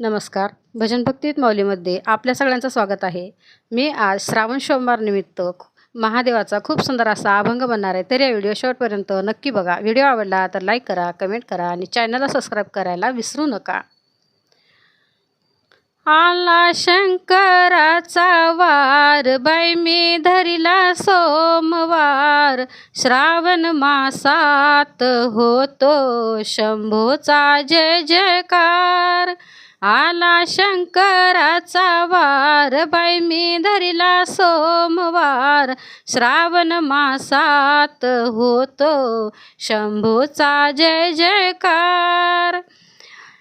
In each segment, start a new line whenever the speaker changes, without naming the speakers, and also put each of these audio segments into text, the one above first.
नमस्कार. भजन भक्तीत माऊलीमध्ये आपल्या सगळ्यांचं स्वागत आहे. मी आज श्रावण सोमवार निमित्त महादेवाचा खूप सुंदर असा अभंग बनणार आहे. तर या व्हिडिओ शेवटपर्यंत नक्की बघा. व्हिडिओ आवडला तर लाईक करा कमेंट करा आणि चॅनलला सबस्क्राईब करायला विसरू नका. आला शंकराचा वार बाई मी धरिला सोमवार. श्रावण मासात होतो शंभूचा जय जयकार. आला शंकराचा वार बाई मी धरिला सोमवार. श्रावण मासात होतो शंभूचा जय जयकार.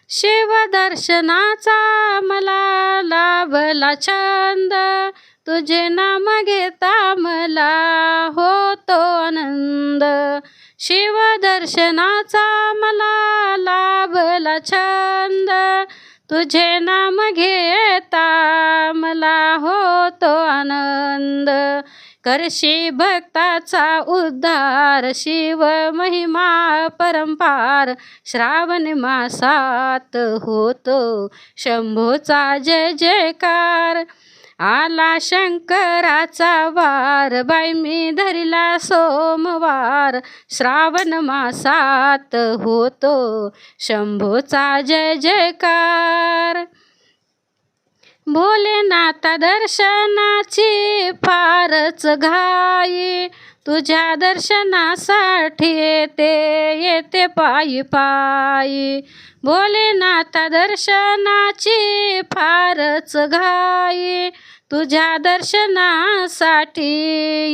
शिवदर्शनाचा मला लाभला छंद तुझे नाम घेता मला होतो आनंद. शिवदर्शनाचा मला लाभला छंद तुझे नाम घेता मला होतो आनंद. करशी भक्ताचा उद्धार शिव महिमा परंपार श्रावण मासात होतो. शंभूचा जय जयकार. आला शंकराचा वार बाई मी धरिला सोमवार. श्रावण मासात होतो शंभूचा जय जयकार. भोलेनाथा दर्शनाची फारच घाई. तुझ्या दर्शनासाठी येते येते पायी पायी. भोलेनाथा दर्शनाची फारच घाई. तुझ्या दर्शनासाठी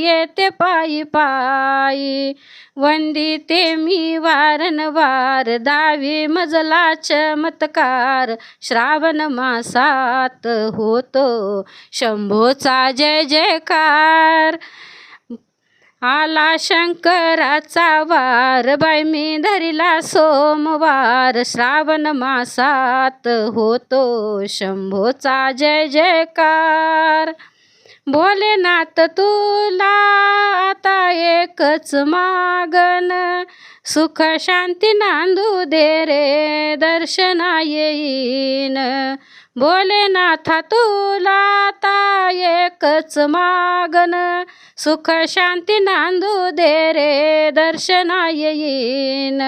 येते पायी पायी. वंदिते मी वारंवार दावी मजला चमत्कार श्रावण मासात होतो. शंभोचा जय जयकार. आला शंकराचा वार बाई मी धरिला सोमवार. श्रावण मासात होतो शंभोचा जय जयकार. भोलेनाथ तुला आता एकच मागन सुख शांती नांदू दे रे दर्शना येईन. भोलेनाथा तुला आता एकच मागन. सुख शांती नांदू दे रे दर्शना येईन.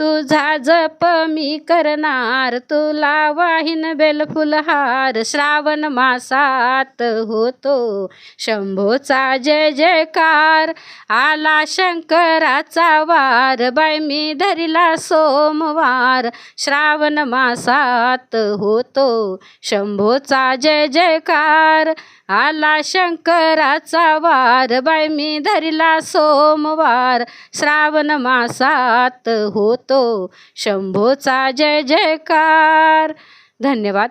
तुझा जप मी करणार तुला वाहिन बेलफुलहार श्रावण मासात होतो. शंभोचा जय जयकार आला शंकराचा वार बाय मी धरिला सोमवार श्रावण मासात होतो. शंभोचा जय जयकार आला शंकराचा वार बाय मी धरिला सोमवार श्रावण मासात होतो. शंभोचा जय जयकार. धन्यवाद.